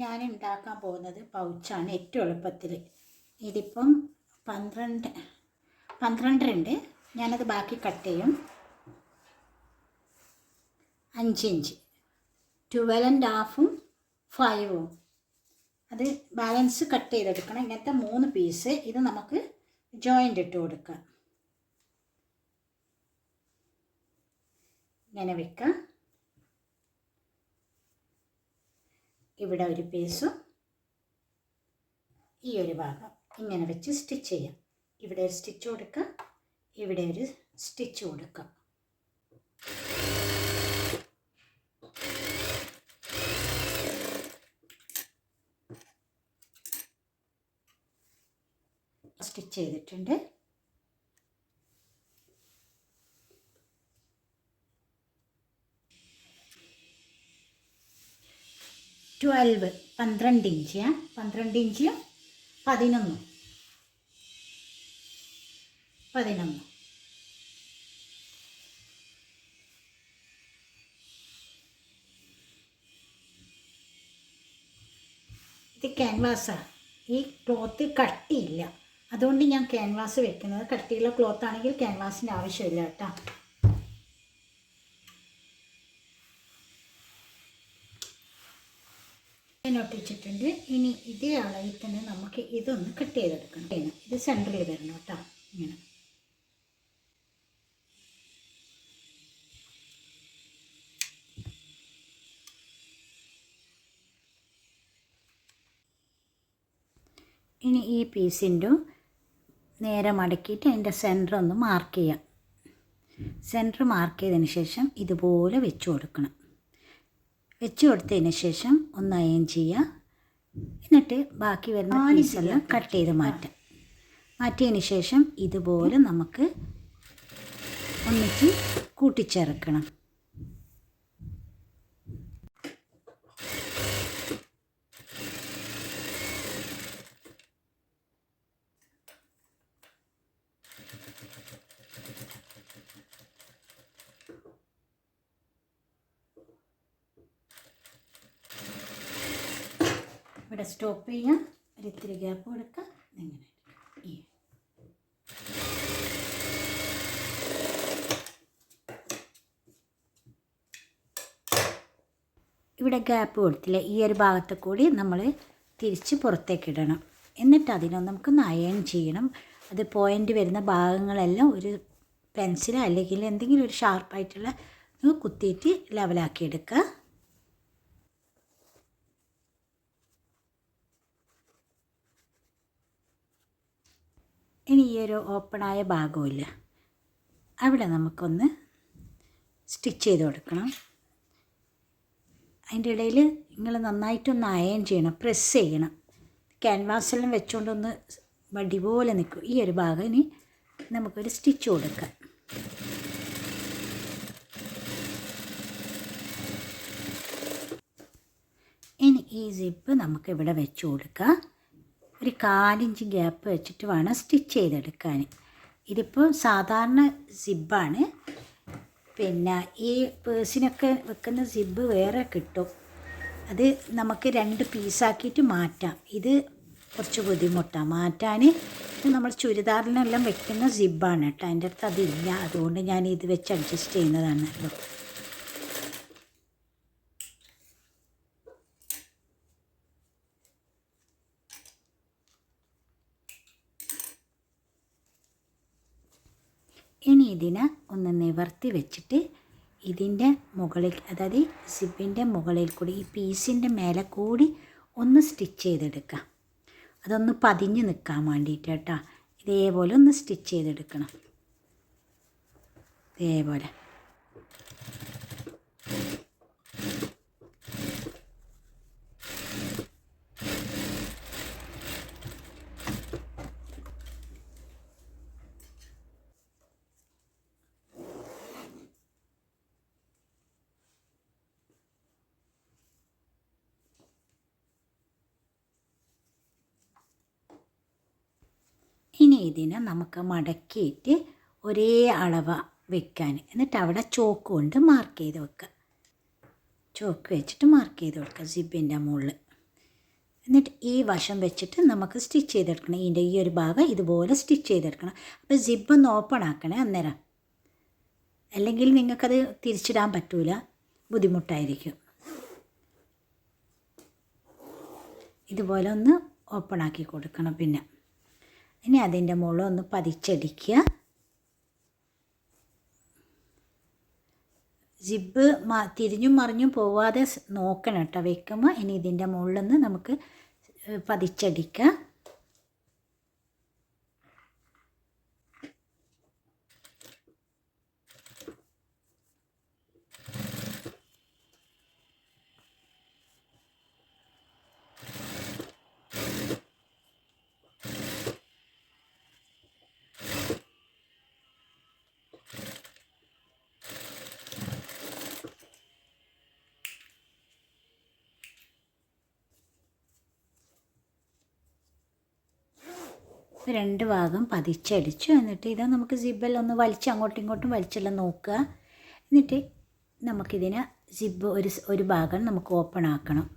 ഞാൻ ഉണ്ടാക്കാൻ പോകുന്നത് പൗച്ചാണ് ഏറ്റവും എളുപ്പത്തിൽ. ഇതിപ്പം പന്ത്രണ്ട് പന്ത്രണ്ടരണ്ട് ഞാനത് ബാക്കി കട്ട് ചെയ്യും. അഞ്ച് ഇഞ്ച്. ട്വൽവ് ആൻഡ് ഹാഫും ഫൈവും. അത് ബാലൻസ് കട്ട് ചെയ്തെടുക്കണം. ഇങ്ങനത്തെ മൂന്ന് പീസ് ഇത് നമുക്ക് ജോയിന്റ് ഇട്ട് കൊടുക്കാം. ഇങ്ങനെ വെക്കാം. ഇവിടെ ഒരു പീസും ഈ ഒരു ഭാഗം ഇങ്ങനെ വെച്ച് സ്റ്റിച്ച് ചെയ്യാം. ഇവിടെ ഒരു സ്റ്റിച്ച് കൊടുക്കുക ഇവിടെ ഒരു സ്റ്റിച്ച് കൊടുക്കുക സ്റ്റിച്ച് ചെയ്തിട്ടുണ്ട്. ട്വൽവ് പന്ത്രണ്ട് ഇഞ്ച് പന്ത്രണ്ട് ഇഞ്ച് പതിനൊന്ന്. പതിനൊന്ന്. ഇത് ക്യാൻവാസാണ് ഈ ക്ലോത്ത് കട്ടിയില്ല. അതുകൊണ്ട് ഞാൻ ക്യാൻവാസ് വെക്കുന്നത് കട്ടിയുള്ള ക്ലോത്ത് ആണെങ്കിൽ ക്യാൻവാസിന്റെ ആവശ്യമില്ല കേട്ടോ. ഒട്ടിച്ചിട്ടുണ്ട് ഇനി ഇതേ അളവിൽ തന്നെ നമുക്ക് ഇതൊന്ന് കട്ട് ചെയ്തെടുക്കണം. ഇത് സെന്ററിൽ വരണം കേട്ടോ. ഇങ്ങനെ. ഇനി ഈ പീസിന്റെ നേരെ മടക്കിയിട്ട് അതിന്റെ സെന്റർ ഒന്ന് മാർക്ക് ചെയ്യാം. സെന്റർ മാർക്ക് ചെയ്തതിന് ശേഷം ഇതുപോലെ വെച്ച് കൊടുക്കണം. വെച്ച് കൊടുത്തതിന് ശേഷം ഒന്ന് അയൺ ചെയ്യുക. എന്നിട്ട് ബാക്കി വരുന്ന പീസെല്ലാം കട്ട് ചെയ്ത് മാറ്റാം. മാറ്റിയതിന് ശേഷം ഇതുപോലെ നമുക്ക് ഒന്നിച്ച് കൂട്ടിച്ചേർക്കണം ഇവിടെ സ്റ്റോപ്പ് ചെയ്യാം. ഒരു ഇത്തിരി ഗ്യാപ്പ് കൊടുക്കുക ഇങ്ങനെ. ഇവിടെ ഗ്യാപ്പ് കൊടുത്തില്ല? ഈ ഒരു ഭാഗത്ത് കൂടി നമ്മൾ തിരിച്ച് പുറത്തേക്ക് ഇടണം. എന്നിട്ട് അതിനൊന്ന് നമുക്ക് അയൺ ചെയ്യണം. അത് പോയിന്റ് വരുന്ന ഭാഗങ്ങളെല്ലാം ഒരു പെൻസിൽ അല്ലെങ്കിൽ എന്തെങ്കിലും ഒരു ഷാർപ്പായിട്ടുള്ള കുത്തിയിട്ട് ലെവലാക്കി എടുക്കുക. ഇനി ഈ ഒരു ഓപ്പണായ ഭാഗമില്ല അവിടെ നമുക്കൊന്ന് സ്റ്റിച്ച് ചെയ്ത് കൊടുക്കണം. അതിന്റെ ഇടയിൽ നിങ്ങൾ നന്നായിട്ടൊന്ന് അയൺ ചെയ്യണം പ്രസ് ചെയ്യണം. ക്യാൻവാസെല്ലാം വെച്ചുകൊണ്ടൊന്ന് വടി പോലെ നിൽക്കും. ഈ ഒരു ഭാഗം ഇനി നമുക്കൊരു സ്റ്റിച്ച് കൊടുക്കാം. ഇനി ഈ സിപ്പ് നമുക്കിവിടെ വെച്ച് കൊടുക്കാം. ഒരു കാലിഞ്ച് ഗ്യാപ്പ് വെച്ചിട്ട് വേണം സ്റ്റിച്ച് ചെയ്തെടുക്കാൻ. ഇതിപ്പോൾ സാധാരണ സിബാണ്. പിന്നെ ഈ പേഴ്സിനൊക്കെ വെക്കുന്ന സിബ് വേറെ കിട്ടും. അത് നമുക്ക് രണ്ട് പീസാക്കിയിട്ട് മാറ്റാം. ഇത് കുറച്ച് ബുദ്ധിമുട്ടാണ്. മാറ്റാൻ നമ്മൾ ചുരിദാറിനെല്ലാം വെക്കുന്ന സിബാണ് കേട്ടോ. എന്റെ അടുത്ത് അതില്ല. അതുകൊണ്ട് ഞാൻ ഇത് വെച്ച് അഡ്ജസ്റ്റ് ചെയ്യുന്നതാണല്ലോ ഇനി ഇതിനെ ഒന്ന് നിവർത്തി വെച്ചിട്ട് ഇതിന്റെ മുകളിൽ അതായത് സിബിന്റെ മുകളിൽ കൂടി ഈ പീസിന്റെ മേലെ കൂടി ഒന്ന് സ്റ്റിച്ച് ചെയ്തെടുക്കാം. അതൊന്ന് പതിഞ്ഞ് നിൽക്കാൻ വേണ്ടിയിട്ട് കേട്ടോ. ഇതേപോലെ ഒന്ന് സ്റ്റിച്ച് ചെയ്തെടുക്കണം. ഇതേപോലെ ഇനി ഇതിനെ നമുക്ക് മടക്കിയിട്ട് ഒരേ അളവ് വെക്കാൻ. എന്നിട്ട് അവിടെ ചോക്ക് കൊണ്ട് മാർക്ക് ചെയ്ത് വെക്കുക ചോക്ക് വെച്ചിട്ട് മാർക്ക് ചെയ്ത് കൊടുക്കുക സിബിന്റെ മുകളിൽ. എന്നിട്ട് ഈ വശം വെച്ചിട്ട് നമുക്ക് സ്റ്റിച്ച് ചെയ്തെടുക്കണം. ഇതിന്റെ ഈ ഒരു ഭാഗം ഇതുപോലെ സ്റ്റിച്ച് ചെയ്തെടുക്കണം. അപ്പോൾ സിബ് ഒന്ന് ഓപ്പൺ ആക്കണേ അന്നേരം. അല്ലെങ്കിൽ നിങ്ങൾക്കത് തിരിച്ചിടാൻ പറ്റൂല. ബുദ്ധിമുട്ടായിരിക്കും. ഇതുപോലെ ഒന്ന് ഓപ്പൺ ആക്കി കൊടുക്കണം പിന്നെ. ഇനി അതിന്റെ മുകളിൽ ഒന്ന് പതിച്ചടിക്കുക. ജിബ് മ തിരിഞ്ഞും മറിഞ്ഞും പോവാതെ നോക്കണം കേട്ടോ വെക്കുമ്പോൾ. ഇനി ഇതിന്റെ മുകളിൽ നിന്ന് നമുക്ക് ഏഹ് രണ്ട് ഭാഗം പതിച്ചടിച്ചു. എന്നിട്ട് ഇത് നമുക്ക് സിബെല്ലാം ഒന്ന് വലിച്ച് അങ്ങോട്ടും ഇങ്ങോട്ടും വലിച്ചെല്ലാം നോക്കുക. എന്നിട്ട് നമുക്കിതിനെ സിബ് ഒരു ഒരു ഭാഗം നമുക്ക് ഓപ്പൺ ആക്കണം.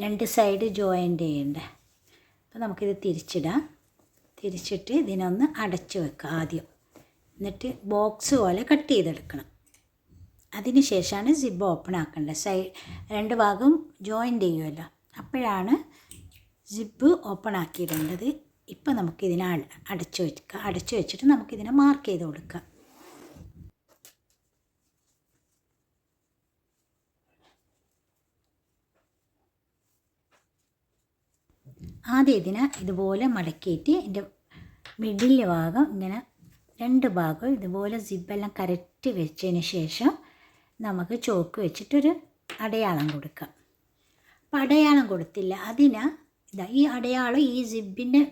രണ്ട് സൈഡ് ജോയിന്റ് ചെയ്യണ്ട. അപ്പോൾ നമുക്കിത് തിരിച്ചിടാം. തിരിച്ചിട്ട് ഇതിനൊന്ന് അടച്ച് വെക്കുക ആദ്യം. എന്നിട്ട് ബോക്സ് പോലെ കട്ട് ചെയ്തെടുക്കണം. അതിന് ശേഷമാണ് സിബ് ഓപ്പൺ ആക്കേണ്ടത്. സൈ രണ്ട് ഭാഗം ജോയിന്റ് ചെയ്യുമല്ലോ. അപ്പോഴാണ് സിബ് ഓപ്പൺ ആക്കിയിടേണ്ടത്. ഇപ്പം നമുക്കിതിനെ അട- അടച്ചു വെക്കുക അടച്ചു വെച്ചിട്ട് നമുക്കിതിനെ മാർക്ക് ചെയ്ത് കൊടുക്കാം. ആദ്യം ഇതിനെ ഇതുപോലെ മടക്കിയിട്ട് എന്റെ മിഡിലെ ഭാഗം ഇങ്ങനെ രണ്ട് ഭാഗം ഇതുപോലെ സിബെല്ലാം കറക്റ്റ് വെച്ചതിന് ശേഷം നമുക്ക് ചോക്ക് വെച്ചിട്ടൊരു അടയാളം കൊടുക്കാം. അപ്പം അടയാളം കൊടുത്തില്ല. അതിന് ഇതാ ഈ അടയാളം ഈ സിബിന്റെ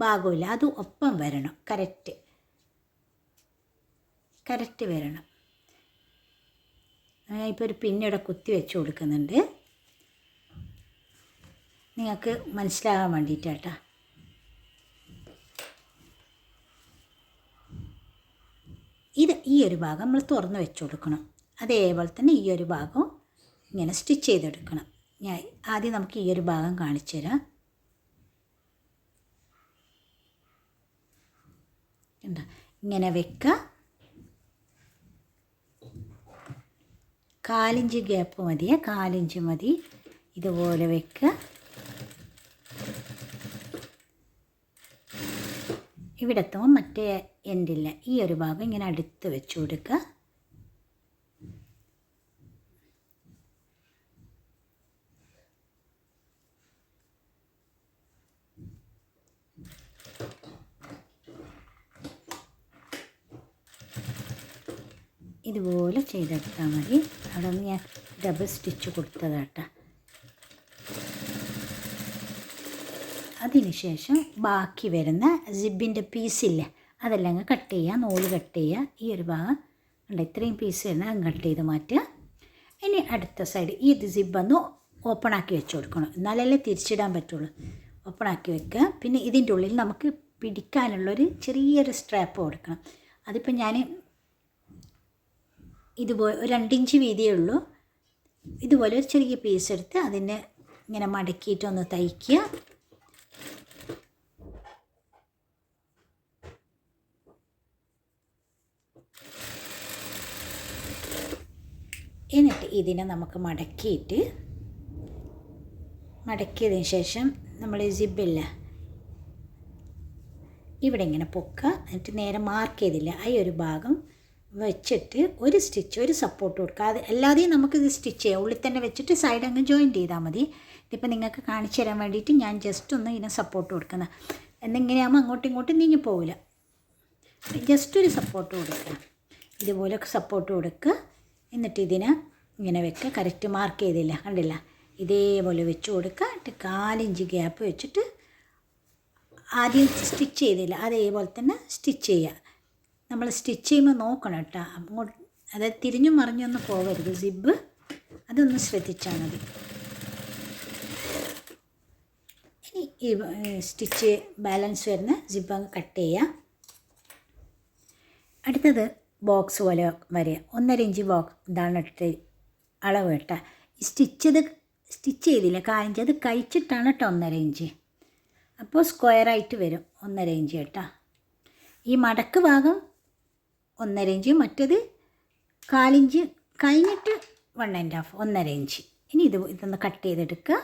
ഭാഗമില്ല. അത് ഒപ്പം വരണം. കറക്റ്റ് കറക്റ്റ് വരണം. ഇപ്പോൾ ഒരു പിന്നിടെ കുത്തി വെച്ച് കൊടുക്കുന്നുണ്ട്. നിങ്ങൾക്ക് മനസ്സിലാകാൻ വേണ്ടിയിട്ടാട്ടാ ഇത് ഈ ഒരു ഭാഗം നമ്മൾ തുറന്ന് വെച്ച് കൊടുക്കണം. അതേപോലെ തന്നെ ഈ ഒരു ഭാഗം ഇങ്ങനെ സ്റ്റിച്ച് ചെയ്തെടുക്കണം. ഞാൻ ആദ്യം നമുക്ക് ഈ ഒരു ഭാഗം കാണിച്ചു തരാം കണ്ടോ? ഇങ്ങനെ വെക്കുക കാലിഞ്ച് ഗ്യാപ്പ് മതിയെ കാലിഞ്ച് മതി. ഇതുപോലെ വെക്കുക ഇവിടത്തോ മറ്റേ എൻഡില്ല ഈ ഒരു ഭാഗം ഇങ്ങനെ അടുത്ത് വെച്ച് കൊടുക്കുക ഇതുപോലെ ചെയ്തെടുത്താൽ മതി. അവിടെ ഞാൻ ഡബിൾ സ്റ്റിച്ച് കൊടുത്തതാട്ടാ. അതിനുശേഷം ബാക്കി വരുന്ന സിബിന്റെ പീസില്ല അതെല്ലാം അങ്ങ് കട്ട് ചെയ്യുക നൂൽ കട്ട് ചെയ്യുക ഈ ഒരു ഭാഗം ഉണ്ട് ഇത്രയും പീസ് വരുന്ന അങ്ങ് കട്ട് ചെയ്ത് മാറ്റുക. ഇനി അടുത്ത സൈഡ് ഈ സിബ് ഒന്ന് ഓപ്പൺ ആക്കി വെച്ച് കൊടുക്കണം. എന്നാലല്ലേ തിരിച്ചിടാൻ പറ്റുള്ളൂ. ഓപ്പൺ ആക്കി വെക്കുക. പിന്നെ ഇതിന്റെ ഉള്ളിൽ നമുക്ക് പിടിക്കാനുള്ളൊരു ചെറിയൊരു സ്ട്രാപ്പ് കൊടുക്കണം. അതിപ്പോൾ ഞാൻ ഇതുപോലെ ഒരു രണ്ടിഞ്ച് വീതിയേ ഉള്ളൂ. ഇതുപോലെ ഒരു ചെറിയ പീസ് എടുത്ത് അതിനെ ഇങ്ങനെ മടക്കിയിട്ടൊന്ന് തയ്ക്കുക. എന്നിട്ട് ഇതിനെ നമുക്ക് മടക്കിയിട്ട് മടക്കിയതിന് ശേഷം നമ്മൾ ജിബില്ല ഇവിടെ ഇങ്ങനെ പൊക്കുക. എന്നിട്ട് നേരെ മാർക്ക് ചെയ്തില്ല. ആ ഒരു ഭാഗം വെച്ചിട്ട് ഒരു സ്റ്റിച്ച് ഒരു സപ്പോർട്ട് കൊടുക്കുക. അത് അല്ലാതെയും നമുക്കിത് സ്റ്റിച്ച് ചെയ്യാം. ഉള്ളിൽ തന്നെ വെച്ചിട്ട് സൈഡ് അങ്ങ് ജോയിൻ ചെയ്താൽ മതി. ഇതിപ്പോൾ നിങ്ങൾക്ക് കാണിച്ചു തരാൻ വേണ്ടിയിട്ട് ഞാൻ ജസ്റ്റ് ഒന്ന് ഇതിനെ സപ്പോർട്ട് കൊടുക്കുന്നത് എന്നിങ്ങനെയാകുമ്പോൾ അങ്ങോട്ടും ഇങ്ങോട്ടും നീങ്ങി പോവില്ല. ജസ്റ്റ് ഒരു സപ്പോർട്ട് കൊടുക്കുക. ഇതുപോലെ സപ്പോർട്ട് കൊടുക്കുക. എന്നിട്ട് ഇതിനെ ഇങ്ങനെ വെക്കുക കറക്റ്റ് മാർക്ക് ചെയ്തില്ല. കണ്ടില്ല? ഇതേപോലെ വെച്ച് കൊടുക്കുക. എന്നിട്ട് കാലിഞ്ച് ഗ്യാപ്പ് വെച്ചിട്ട് ആദ്യം സ്റ്റിച്ച് ചെയ്തില്ല. അതേപോലെ തന്നെ സ്റ്റിച്ച് ചെയ്യുക. നമ്മൾ സ്റ്റിച്ച് ചെയ്യുമ്പോൾ നോക്കണം കേട്ടോ. അങ്ങോട്ട് അതായത് തിരിഞ്ഞു മറിഞ്ഞൊന്നും പോകരുത്. സിബ് അതൊന്ന് ശ്രദ്ധിച്ചാൽ മതി. ഈ സ്റ്റിച്ച് ബാലൻസ് വരുന്ന സിബ് അങ്ങ് കട്ട് ചെയ്യുക. അടുത്തത് ബോക്സ് പോലെ വരിക. ഒന്നര ഇഞ്ച് ബോക്സ് ഇതാണ് ഇട്ട് അളവ് കേട്ടോ. ഈ സ്റ്റിച്ചത് സ്റ്റിച്ച് ചെയ്തില്ല കാലിഞ്ച് അത് കഴിച്ചിട്ടാണ് കേട്ടോ ഒന്നര ഇഞ്ച്. അപ്പോൾ സ്ക്വയറായിട്ട് വരും ഒന്നര ഇഞ്ച് കേട്ടോ. ഈ മടക്ക് ഭാഗം ഒന്നര ഇഞ്ച് മറ്റത് കാലിഞ്ച് കഴിഞ്ഞിട്ട് വൺ ആൻഡ് ഹാഫ് ഒന്നര ഇഞ്ച്. ഇനി ഇത് ഇതൊന്ന് കട്ട് ചെയ്തെടുക്കുക.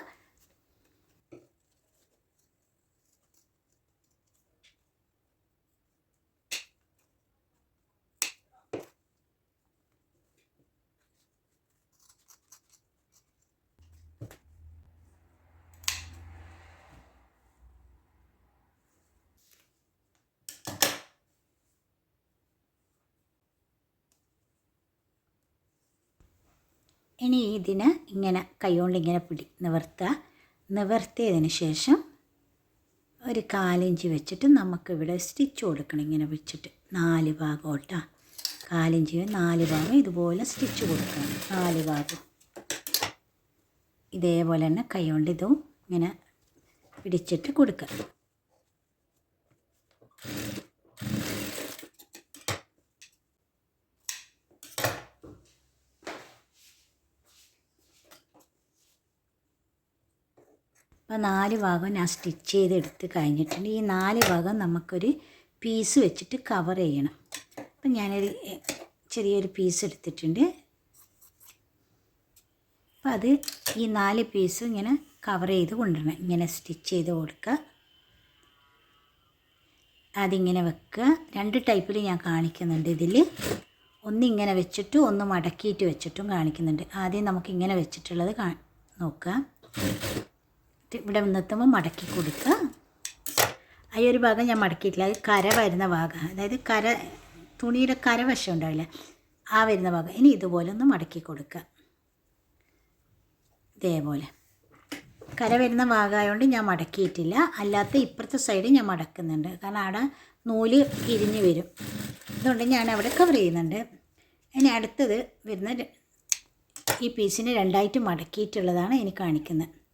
ഇനി ഇതിനെ ഇങ്ങനെ കൈകൊണ്ട് ഇങ്ങനെ പിടി നിവർത്തുക. നിവർത്തിയതിന് ശേഷം ഒരു കാലിഞ്ച് വെച്ചിട്ട് നമുക്കിവിടെ സ്റ്റിച്ച് കൊടുക്കണം ഇങ്ങനെ വെച്ചിട്ട്. നാല് ഭാഗം കേട്ടോ. കാലിഞ്ച് നാല് ഭാഗം ഇതുപോലെ സ്റ്റിച്ച് കൊടുക്കണം. നാല് ഭാഗം. ഇതേപോലെ തന്നെ കൈകൊണ്ട് ഇതും ഇങ്ങനെ പിടിച്ചിട്ട് കൊടുക്കുക. അപ്പോൾ നാല് ഭാഗം ഞാൻ സ്റ്റിച്ച് ചെയ്തെടുത്ത് കഴിഞ്ഞിട്ടുണ്ട്. ഈ നാല് ഭാഗം നമുക്കൊരു പീസ് വെച്ചിട്ട് കവർ ചെയ്യണം. അപ്പം ഞാനൊരു ചെറിയൊരു പീസ് എടുത്തിട്ടുണ്ട്. അപ്പം അത് ഈ നാല് പീസ് ഇങ്ങനെ കവർ ചെയ്ത് കൊണ്ടുവരണം. ഇങ്ങനെ സ്റ്റിച്ച് ചെയ്ത് കൊടുക്കുക. അതിങ്ങനെ വെക്കുക. രണ്ട് ടൈപ്പിൽ ഞാൻ കാണിക്കുന്നുണ്ട് ഇതിൽ ഒന്നിങ്ങനെ വെച്ചിട്ട് ഒന്ന് മടക്കിയിട്ട് വെച്ചിട്ടും കാണിക്കുന്നുണ്ട്. ആദ്യം നമുക്ക് ഇങ്ങനെ വെച്ചിട്ടുള്ളത് കാ എന്നിട്ട് ഇവിടെ വന്നെത്തുമ്പോൾ മടക്കി കൊടുക്കുക. ആ ഒരു ഭാഗം ഞാൻ മടക്കിയിട്ടില്ല. അത് കര വരുന്ന ഭാഗം. അതായത് കര തുണിയുടെ കര വശം ഉണ്ടാവില്ല? ആ വരുന്ന ഭാഗം. ഇനി ഇതുപോലെ ഒന്ന് മടക്കി കൊടുക്കുക. ഇതേപോലെ. കര വരുന്ന ഭാഗമായതുകൊണ്ട് ഞാൻ മടക്കിയിട്ടില്ല. അല്ലാത്ത ഇപ്പുറത്തെ സൈഡ് ഞാൻ മടക്കുന്നുണ്ട്. കാരണം അവിടെ നൂൽ ഇരിഞ്ഞ് വരും. അതുകൊണ്ട് ഞാൻ അവിടെ കവർ ചെയ്യുന്നുണ്ട്. ഇനി അടുത്തത് വരുന്ന ഈ പീസിനെ രണ്ടായിട്ട് മടക്കിയിട്ടുള്ളതാണ് എനിക്ക് കാണിക്കുന്നത്.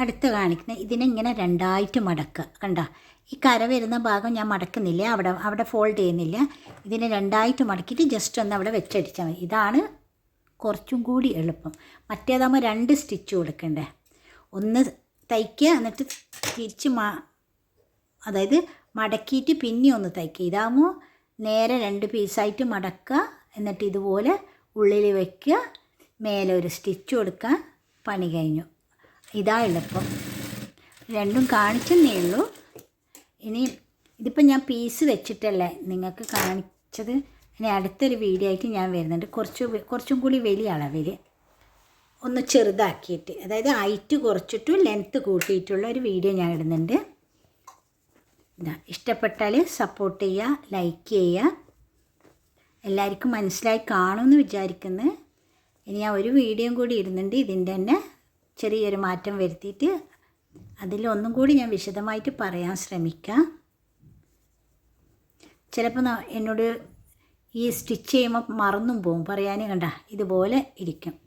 അടുത്ത് കാണിക്കുന്ന ഇതിനെ ഇങ്ങനെ രണ്ടായിട്ട് മടക്കുക. കണ്ട? ഈ കര വരുന്ന ഭാഗം ഞാൻ മടക്കുന്നില്ല. അവിടെ അവിടെ ഫോൾഡ് ചെയ്യുന്നില്ല. ഇതിനെ രണ്ടായിട്ട് മടക്കിയിട്ട് ജസ്റ്റ് ഒന്ന് അവിടെ വെച്ചടിച്ചാൽ മതി. ഇതാണ് കുറച്ചും കൂടി എളുപ്പം. മറ്റേതാകുമ്പോൾ രണ്ട് സ്റ്റിച്ച് കൊടുക്കണ്ടേ? ഒന്ന് തയ്ക്കുക എന്നിട്ട് തിരിച്ച് മാ അതായത് മടക്കിയിട്ട് പിന്നെ ഒന്ന് തയ്ക്കുക. ഇതാകുമ്പോൾ നേരെ രണ്ട് പീസായിട്ട് മടക്കുക എന്നിട്ട് ഇതുപോലെ ഉള്ളിൽ വയ്ക്കുക മേലെ ഒരു സ്റ്റിച്ച് കൊടുക്കുക പണി കഴിഞ്ഞു. ഇതാ എളുപ്പം രണ്ടും കാണിച്ചെന്നേ ഉള്ളൂ. ഇനി ഇതിപ്പോൾ ഞാൻ പീസ് വെച്ചിട്ടല്ലേ നിങ്ങൾക്ക് കാണിച്ചത്. ഇനി അടുത്തൊരു വീഡിയോ ആയിട്ട് ഞാൻ വരുന്നുണ്ട്. കുറച്ച് കുറച്ചും കൂടി വലിയ അളവിൽ ഒന്ന് ചെറുതാക്കിയിട്ട് അതായത് ഹൈറ്റ് കുറച്ചിട്ടും ലെങ്ത്ത് കൂട്ടിയിട്ടുള്ള ഒരു വീഡിയോ ഞാൻ ഇടുന്നുണ്ട്. ഇതാ ഇഷ്ടപ്പെട്ടാൽ സപ്പോർട്ട് ചെയ്യുക ലൈക്ക് ചെയ്യുക. എല്ലാവർക്കും മനസ്സിലായി കാണുമെന്ന് വിചാരിക്കുന്നു. ഇനി ഞാൻ ഒരു വീഡിയോയും കൂടി ഇടുന്നുണ്ട്. ഇതിന്റെ തന്നെ ചെറിയൊരു മാറ്റം വരുത്തിയിട്ട് അതിലൊന്നും കൂടി ഞാൻ വിശദമായിട്ട് പറയാൻ ശ്രമിക്കാം. ചിലപ്പോൾ എന്നോട് ഈ സ്റ്റിച്ച് ചെയ്യുമ്പോൾ മറന്നും പോകും. പറയാനേ കണ്ട ഇതുപോലെ ഇരിക്കും.